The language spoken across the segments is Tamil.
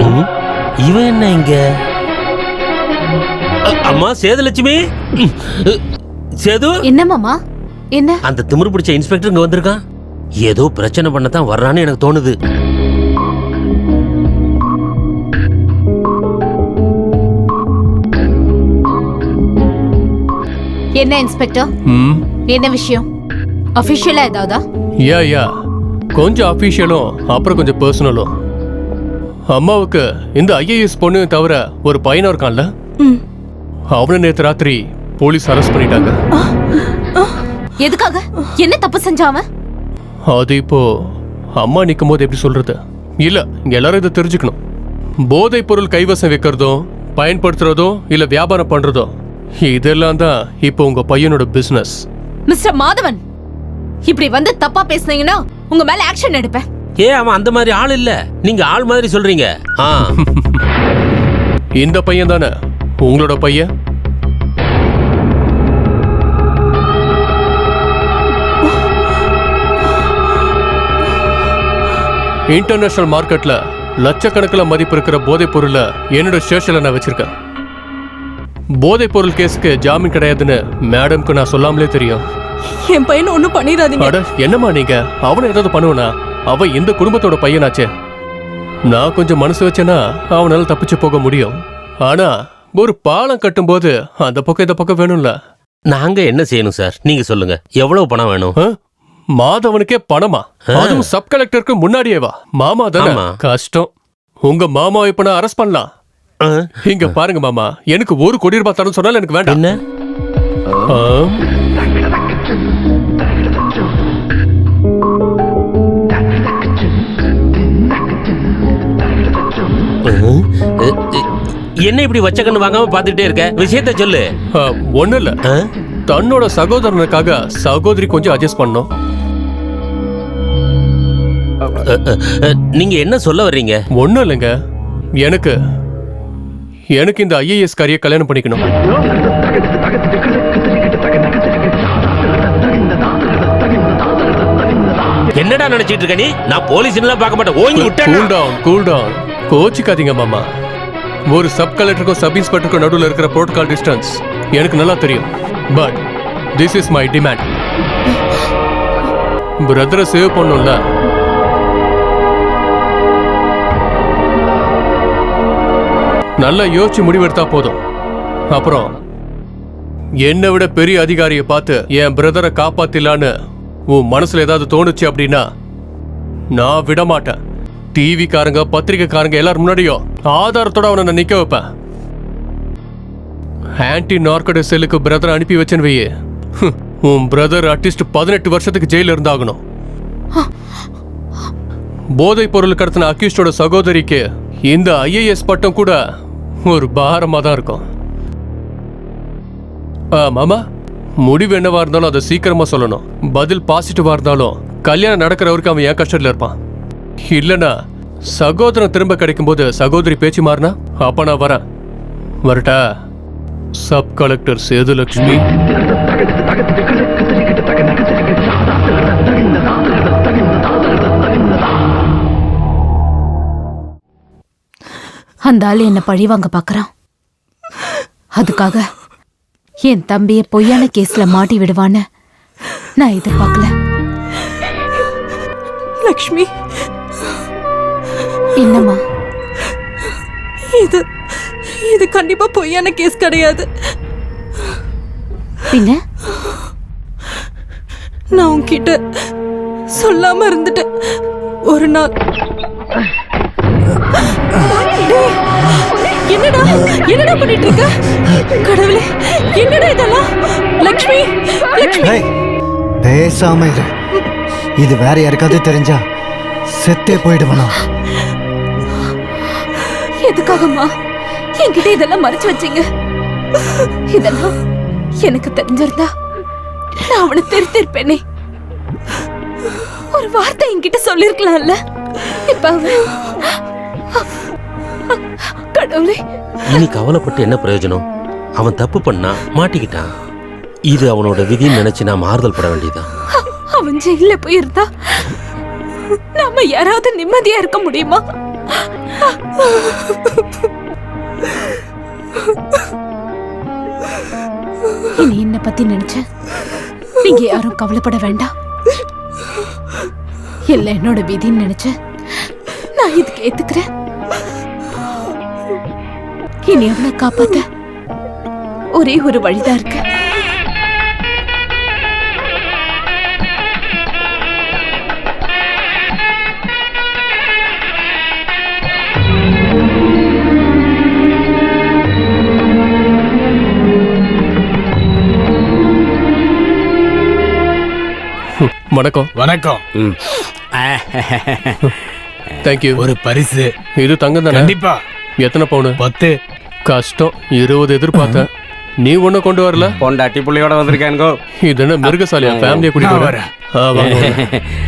ம், இவன் என்ன இங்க? அம்மா சேதுலட்சுமி? சேது? என்ன மாமா? என்ன? அந்த திமிரு பிடிச்ச இன்ஸ்பெக்டர் இங்க வந்திருக்கான் ஏதோ பிரச்சனை பண்ண தான் வர்றான்னு எனக்கு தோணுது. என்ன இன்ஸ்பெக்டர்? ம்? என்ன விஷயம்? அபிஷியலா ஏதாவதா? யா யா. கொஞ்சம் அஃபீஷியலும் அப்புறம் கொஞ்சம் பர்சனலும் அம்மாவுக்கு இந்த ஐஏஎஸ் பொண்ணு தவிர ஒரு பையனும் இருக்கான்ல. அவனை நேற்று ராத்திரி போலீஸ் அரெஸ்ட் பண்ணிட்டாங்க. எதுக்காக? என்ன தப்பு செஞ்சாவன் அது இப்போ அம்மா நிற்கும் போது எப்படி சொல்றது? இல்ல எல்லாரும் இதை தெரிஞ்சுக்கணும். போதைப் பொருள் கைவசம் வைக்கிறதும் பயன்படுத்துறதும் இல்ல வியாபாரம் பண்றதும் இதெல்லாம் தான் இப்போ உங்க பையனோட பிசினஸ் மிஸ்டர் மாதவன் இப்படி வந்து தப்பா பேசுனீங்கன்னா உங்க மேல ஆக்ஷன் எடுப்பேன். ஏ அவன் அந்த மாதிரி ஆள் இல்ல. நீங்க ஆள் மாதிரி சொல்றீங்க. ஆ. இந்த பையன் தானே? உங்களோட பையன்? இன்டர்நேஷனல் மார்க்கெட்ல லட்சக்கணக்கில் மதிப்பு இருக்கிற போதைப் பொருளை என்னோட ஸ்டேஷன்ல நான் வச்சிருக்கேன். போதைப் பொருள் கேஸுக்கு ஜாமீன் கிடையாதுன்னு மேடம்க்கு நான் சொல்லாமலே தெரியும். என் பையனை ஒன்றும் பண்ணிடாதீங்க. அட என்னம்மா நீங்க? அவனை ஏதாவது பண்ணுவனா? அவன் இந்த குடும்பத்தோட பையனாச்சே? நான் கொஞ்சம் மனசு வச்சேனா அவனால தப்பிச்சு போக முடியும். ஆனா ஒரு பாலம் கட்டும்போது அந்த பக்கம் இந்த பக்கம் வேணும்ல. நாங்க என்ன செய்யணும் சார்? நீங்க சொல்லுங்க. எவ்வளவு பணம் வேணும்? ஆ? மாதவனுக்கே பணமா? அதுவும் சப் கலெக்டருக்கு முன்னாடியே வா. மாமா தானே? ஆமா. கஷ்டம். உங்க மாமா இப்ப நான் அரெஸ்ட் பண்ணலாம். ஆ, இங்க பாருங்க மாமா. எனக்கு ஒரு கோடி ரூபாய் தரணும் சொன்னாலும் எனக்கு வேண்டாம். என்ன? என்ன இப்படி வச்ச கண்ணு வாங்காம பாத்துக்கிட்டே இருக்க? விஷயத்த சொல்லு. ஒண்ணும் இல்ல? தன்னோட சகோதரனுக்காக சகோதரி கொஞ்சம் அட்ஜஸ்ட் பண்ணோம் நீங்க என்ன சொல்ல வர்றீங்க? ஒண்ணும் இல்லைங்க. எனக்கு எனக்கு இந்த ஐஏஎஸ் காரியை கல்யாணம் பண்ணிக்கணும். என்னடா நினைச்சிட்டு இருக்க நீ? நான் போலீஸ் பார்க்க மாட்டேன். ஓங்கி கூல் விட்டேன் டவுன் கூல் டவுன் கோச்சிக்காதீங்க மாமா. ஒரு சப் கலெக்டருக்கும் சப் இன்ஸ்பெக்டருக்கும் நடுவில் இருக்கிற புரோட்டோகால் டிஸ்டன்ஸ் எனக்கு நல்லா தெரியும். But this is my demand பிரதரை save பண்ணும்ல நல்லா யோசிச்சு முடிவெடுத்தா போதும். அப்புறம் என்னை விட பெரிய அதிகாரியை பார்த்து என் பிரதரை காப்பாத்திலான்னு உன் மனசுல ஏதாவது தோணுச்சு அப்படின்னா நான் விட மாட்டேன் டிவிக்காரங்க பத்திரிக்கைக்காரங்க எல்லாரும் முன்னாடியும் ஆதாரத்தோட அவனை நான் நிக்க வைப்பேன். ஆன்டி நார்கோட செல்லுக்கு பிரதர் அனுப்பி வச்சேன்னு வையே. உன் பிரதர் அட்லீஸ்ட் பதினெட்டு வருஷத்துக்கு ஜெயில இருந்தாகணும். போதைப் பொருள் கடத்தின அக்யூஸ்டோட சகோதரிக்கு இந்த ஐஏஎஸ் பட்டம் கூட ஒரு பாரமாக தான் இருக்கும். மாமா முடிவு என்னவா இருந்தாலும் அதை சீக்கிரமா சொல்லணும். பதில் பாசிட்டிவா இருந்தாலும் கல்யாணம் நடக்கிற வரைக்கும் அவன் ஏன் கஷ்டத்தில் இருப்பான். இல்லனா சகோதரன் திரும்ப கிடைக்கும்போது சகோதரி பேச்சு மாறினா? அப்ப நான் வரேன். வரட்டா? சப் கலெக்டர் சேதுலட்சுமி அந்த ஆள் என்ன பழி வாங்க பாக்குறான். அதுக்காக என் தம்பிய பொய்யான கேஸ்ல மாட்டி விடுவான்னு நான் எதிர்பார்க்கல. லக்ஷ்மி என்னம்மா? இது இது கண்டிப்பா பொய்யான கேஸ் கிடையாது. பின்ன? நான் உன்கிட்ட சொல்லாம இருந்துட்டேன். ஒரு நாள். என்னடா என்னடா பண்ணிட்டு இருக்க கடவுளே என்னடா இதெல்லாம்? லக்ஷ்மி லக்ஷ்மி. பேசாம இரு. இது வேற யாருக்காவது தெரிஞ்சா செத்தே போயிடுவனா? எதுக்காகம்மா? என்கிட்ட இதெல்லாம் மறைச்சு வச்சீங்க. இதெல்லாம் எனக்கு தெரிஞ்சிருந்தா நான் அவனை திருத்திருப்பேனே. ஒரு வார்த்தை என்கிட்ட சொல்லிருக்கலாம்ல? இப்ப கடவுளே. இனி கவலைப்பட்டு என்ன பிரயோஜனம்? அவன் தப்பு பண்ணா மாட்டிக்கிட்டான். இது அவனோட விதின்னு நினைச்சு நான் ஆறுதல் பட வேண்டியதுதான். அவன் ஜெயில போயிருந்தா நாம யாராவது நிம்மதியா இருக்க முடியுமா? இனி என்ன பத்தி நினைச்ச? நீங்க யாரும் கவலைப்பட வேண்டாம் இல்ல என்னோட விதின்னு நினைச்ச. நான் இதுக்கு ஏத்துக்கிறேன். இனி அவளை காப்பாத்த ஒரே ஒரு வழிதான் இருக்கு. வணக்கம். வணக்கம். ம். தேங்க்யூ ஒரு பரிசு. இது தங்கம் தானே? கண்டிப்பா. எத்தனை பவுனு? பத்து. கஷ்டம். இருபது எதிர்பார்த்தேன். நீ ஒண்ணு கொண்டு வரல? பொண்டாட்டி புள்ளையோட வந்திருக்கேன்கோ. இது என்ன மிருகசாலியா? ஃபேமிலியை கூட்டிட்டு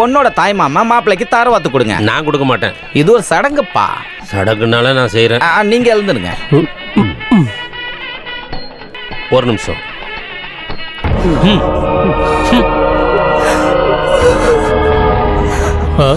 பொண்ணோட தாய் மாமா மாப்பிள்ளைக்கு தாரவாத்து கொடுங்க. நான் கொடுக்க மாட்டேன். இது ஒரு சடங்குப்பா. சடங்குனால நான் செய்றேன். ஆ, நீங்க எழுந்துருங்க. ஒரு நிமிஷம். ஆ?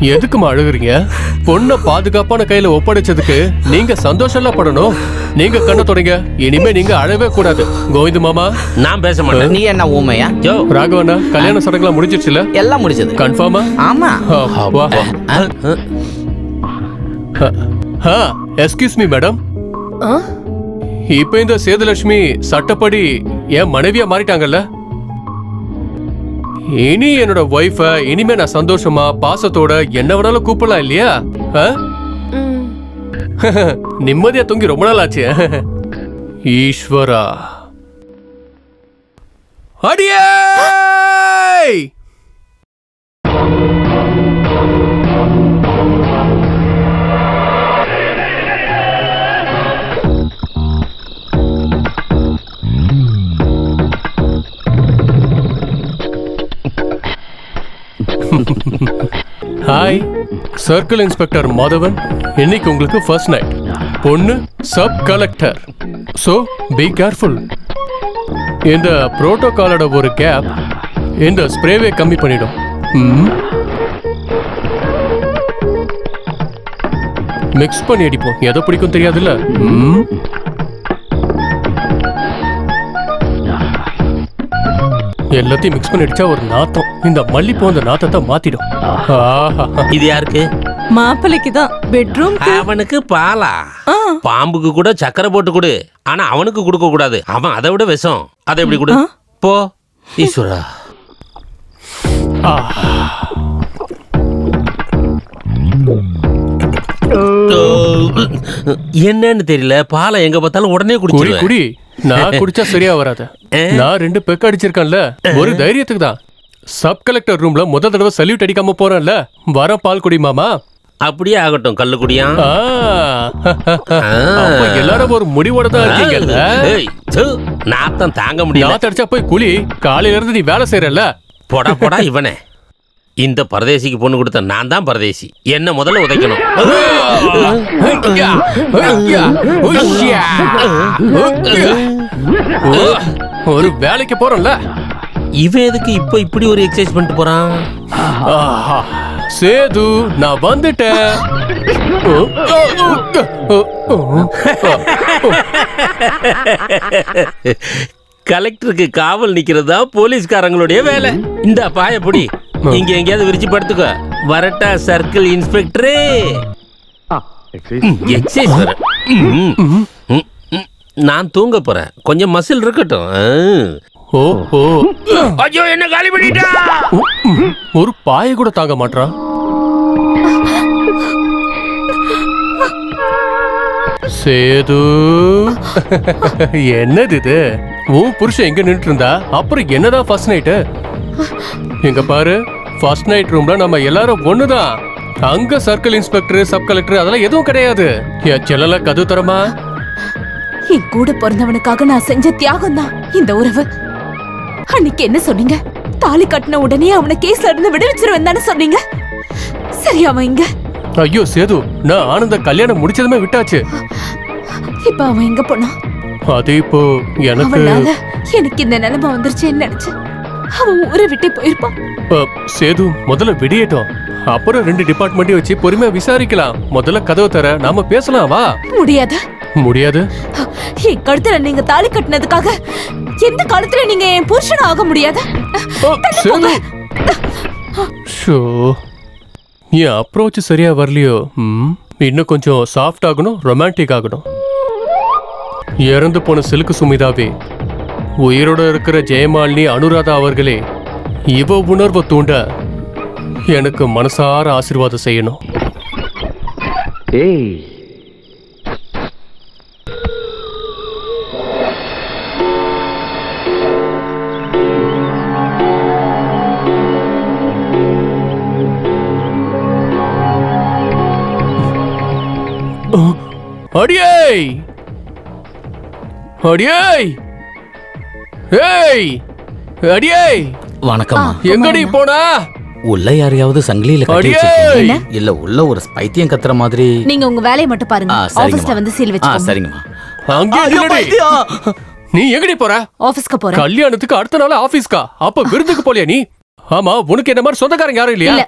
எதுக்குமா அழுகுறீங்க? பொண்ணை பாதுகாப்பான கையில ஒப்படைச்சதுக்கு நீங்க சந்தோஷம்லாம் படணும். நீங்க கண்ணை தொடங்க. இனிமே நீங்க அழவே கூடாது. கோவிந்த் மாமா. நான் பேச மாட்டேன். நீ என்ன ஊமையா யோ. ராகவண்ணா கல்யாண சடங்குலாம் முடிஞ்சிருச்சுல? எல்லாம் முடிச்சது கன்ஃபார்மா? ஆமா. வா எஸ்கியூஸ் மீ மேடம். ஆ? இப்போ இந்த சேதுலட்சுமி சட்டப்படி என் மனைவியா மாறிட்டாங்கல்ல? இனி என்னோட ஒய்ஃபை இனிமே நான் சந்தோஷமா பாசத்தோட என்ன வேணாலும் கூப்பிடலாம் இல்லையா? ஆ? நிம்மதியா தூங்கி ரொம்ப நாள் ஆச்சு. ஈஸ்வரா. அடியே! ஹாய் சர்க்கிள் இன்ஸ்பெக்டர் மாதவன் இன்னைக்கு உங்களுக்கு ஃபர்ஸ்ட் நைட் பொண்ணு sub collector so be careful இந்த புரோட்டோகாலோட ஒரு கேப் இந்த ஸ்ப்ரேவே கம்மி பண்ணிடும் மிக்ஸ் பண்ணி அடிப்போம் எதை பிடிக்கும் தெரியாதுல்ல எல்லாத்தையும் மிக்ஸ் பண்ணி அடிச்சா ஒரு நாத்தம். இந்த மல்லிப்பூ அந்த நாத்தத்தை மாத்திடும். ஆஹா. இது யாருக்கு? மாப்பிள்ளைக்கு தான் பெட்ரூம் அவனுக்கு பாலா. ஆ. பாம்புக்கு கூட சக்கரை போட்டு கொடு. ஆனா அவனுக்கு கொடுக்க கூடாது. அவன் அதை விட விஷம். அதை எப்படி கொடு? போ. ஈஸ்வரா. என்னன்னு தெரியல. பாலை எங்க பார்த்தாலும் உடனே குடி குடிச்சிருவேன். குடி. நான் குடிச்சா சரியா வராது. நான் ரெண்டு பெக் அடிச்சிருக்கேன்ல. ஒரு தைரியத்துக்கு தான். சப் கலெக்டர் ரூம்ல முத தடவை சல்யூட் அடிக்காம போறேன்ல. வர பால் குடி மாமா. அப்படியே ஆகட்டும் கல்லு குடியா? ஆ. அப்ப எல்லாரும் ஒரு முடிவோட தான் இருக்கீங்கல்ல? ஏய், நாத்தம் தாங்க முடியல. நான் தடிச்சா போய் குளி. காலையில இருந்து நீ வேலை செய்யறல்ல போடா போடா இவனே. இந்த பரதேசிக்கு பொண்ணு கொடுத்த நான் தான் பரதேசி என்ன முதல்ல உதைக்கணும். ஒரு வேலைக்கு போறோம்ல இவன் எதுக்கு இப்போ இப்படி ஒரு எக்ஸசைஸ் பண்ணிட்டு போறான். சேது நான் வந்துட்டேன். கலெக்டருக்கு காவல் நிக்கிறதா போலீஸ்காரங்களுடைய வேலை இந்த பாயப்பொடி இங்க எங்கேயாவது விரிச்சு படுத்துக்கோ. வரட்டா சர்க்கிள் இன்ஸ்பெக்டரே. எக்ஸைஸ் ம். நான் தூங்க போறேன். கொஞ்சம் மசில் இருக்கட்டும். ஆ. ஓ ஓ. ஐயோ என்ன காலி பண்ணிட்டா? ஒரு பாய கூட தாங்க மாட்றான் சேது. என்னது இது? உன் புருஷன் எங்க நின்னுட்டு இருந்தா? அப்புறம் என்னதான் ஃபர்ஸ்ட் நைட்டு எங்க பாரு ஃபர்ஸ்ட் நைட் ரூம்ல நம்ம எல்லாரும் ஒண்ணுதான். அங்க சர்க்கிள் இன்ஸ்பெக்டர் சப் கலெக்டர் அதெல்லாம் எதுவும் கிடையாது. என் செல்லல கது தரமா? என் கூட பிறந்தவனுக்காக நான் செஞ்ச தியாகம் தான் இந்த உறவு. அன்னைக்கு என்ன சொன்னீங்க? தாலி கட்டின உடனே அவனை கேஸ்ல இருந்து விடுவிச்சிருவேன் தானே சொன்னீங்க? சரி அவன் இங்க. ஐயோ சேது நான் ஆனந்த கல்யாணம் முடிச்சதுமே விட்டாச்சு. இப்ப அவன் எங்க போனான்? அது இப்போ எனக்கு எனக்கு இந்த நிலைமை வந்துருச்சேன்னு நினைச்சு அவன் ஊரை விட்டே போயிருப்பான். சேது முதல்ல விடியட்டும். அப்புறம் ரெண்டு டிபார்ட்மெண்ட்டையும் வச்சு பொறுமையா விசாரிக்கலாம். முதல்ல கதவை தர நாம பேசலாம் வா. முடியாது? முடியாது. என் கழுத்துல நீங்க தாலி கட்டினதுக்காக எந்த காலத்துல நீங்க என் புருஷன் ஆக முடியாது? ஷோ. என் அப்ரோச் சரியா வரலையோ? இன்னும் கொஞ்சம் சாஃப்ட் ஆகணும் ரொமான்டிக் ஆகணும். இறந்து போன சிலுக்கு சுமிதாவே உயிரோட இருக்கிற ஜெயமாலினி அனுராதா அவர்களே இவ உணர்வை தூண்ட எனக்கு மனசார ஆசீர்வாதம் செய்யணும். அடியே! அடியே! ஏய் அடியே. வணக்கம்மா. எங்கடி போனா? உள்ள யாரையாவது சங்கிலியில கட்டி வச்சிருக்கீங்க இல்ல உள்ள ஒரு பைத்தியம் கத்துற மாதிரி. நீங்க உங்க வேலையை மட்டும் பாருங்க. ஆபீஸ்ல வந்து சீல் வச்சுக்கோங்க. சரிங்கம்மா. அங்கே நில்லுடி. நீ எங்கடி போற? ஆபீஸ்க்கு போறேன். கல்யாணத்துக்கு அடுத்த நாள் ஆபீஸ்க்கா? அப்ப விருந்துக்கு போலியா நீ? ஆமா உனக்கு என்ன மாதிரி சொந்தக்காரங்க யாரும் இல்லையா? இல்ல.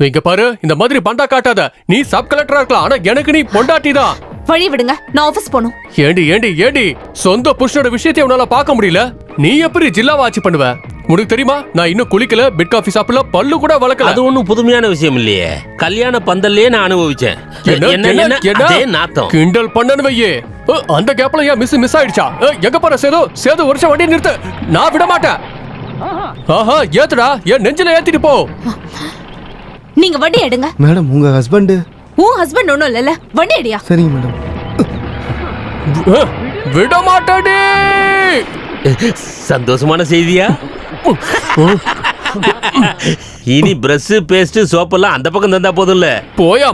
இங்க பாரு இந்த மாதிரி பண்டா காட்டாத. நீ சப் கலெக்டரா இருக்கலாம் ஆனா எனக்கு நீ பொண்டாட்டி தான் வழி விடுங்க நான் ஆபீஸ் போகணும். ஏண்டி ஏண்டி ஏண்டி? சொந்த புருஷனோட விஷயத்தை உன்னால பார்க்க முடியல? நீ எப்படி ஜில்லாவா ஆட்சி பண்ணுவ? உனக்கு தெரியுமா? நான் இன்னும் குளிக்கல பெட் காஃபி சாப்பிடல பல்லு கூட வளர்க்கல அது ஒண்ணும் புதுமையான விஷயம் இல்லையே. கல்யாண பந்தல்லே நான் அனுபவிச்சேன். என்ன என்ன அதே நாத்தம். கிண்டல் பண்ணனு வையே. அந்த கேப்ல ஏன் மிஸ் மிஸ் ஆயிடுச்சா? எங்க போற சேது? சேது வருஷம் வண்டி நிறுத்து. நான் விட மாட்டேன். ஆஹா ஏத்துடா. என் நெஞ்சில ஏத்திட்டு போ. நீங்க வண்டி எடுங்க. மேடம் உங்க ஹஸ்பண்ட் உன் ஹஸ்பண்ட் ஒண்ணும் இல்லல்ல. வண்டி அடியா. சரிங்க மேடம் விட மாட்டேடி சந்தோஷமான செய்தியா? இனி பிரஷ் பேஸ்ட் சோப்பெல்லாம் அந்த பக்கம் தந்தா போதும்ல. போயா